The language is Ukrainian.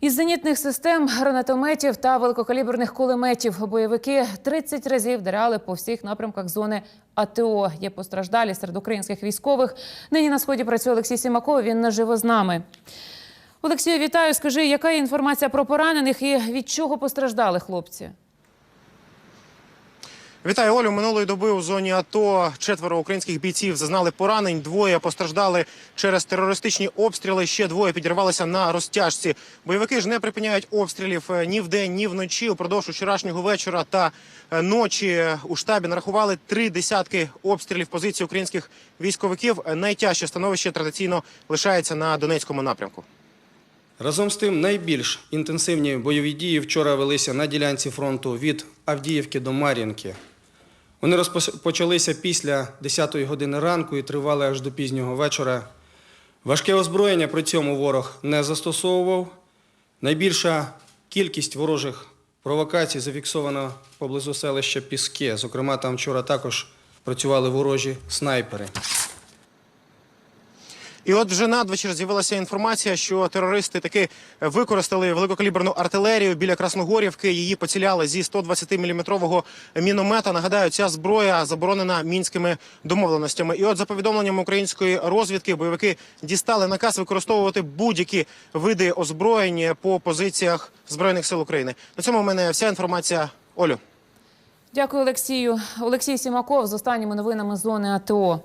Із зенітних систем, гранатометів та великокаліберних кулеметів бойовики 30 разів вдаряли по всіх напрямках зони АТО. Є постраждалі серед українських військових. Нині на сході працює Олексій Сімаков. Він наживо з нами. Олексію, вітаю. Скажи, яка інформація про поранених і від чого постраждали хлопці? Вітаю Олю. Минулої доби у зоні АТО четверо українських бійців зазнали поранень. Двоє постраждали через терористичні обстріли. Ще двоє підірвалися на розтяжці. Бойовики ж не припиняють обстрілів е, ні вдень, ні вночі. Упродовж вчорашнього вечора та е, ночі у штабі нарахували три десятки обстрілів позицій українських військовиків. Е, Найтяжче становище традиційно лишається на Донецькому напрямку. Разом з тим, найбільш інтенсивні бойові дії вчора велися на ділянці фронту від Авдіївки до Мар'їнки. Вони розпочалися після 10-ї години ранку і тривали аж до пізнього вечора. Важке озброєння при цьому ворог не застосовував. Найбільша кількість ворожих провокацій зафіксована поблизу селища Піске. Зокрема, там вчора також працювали ворожі снайпери. І от вже надвечір з'явилася інформація, що терористи таки використали великокаліберну артилерію біля Красногорівки. Її поціляли зі 120-мм міномета. Нагадаю, ця зброя заборонена мінськими домовленостями. І от за повідомленням української розвідки, бойовики дістали наказ використовувати будь-які види озброєння по позиціях збройних сил України. На цьому в мене вся інформація. Олю. Дякую, Олексію. Олексій Сімаков з останніми новинами зони АТО.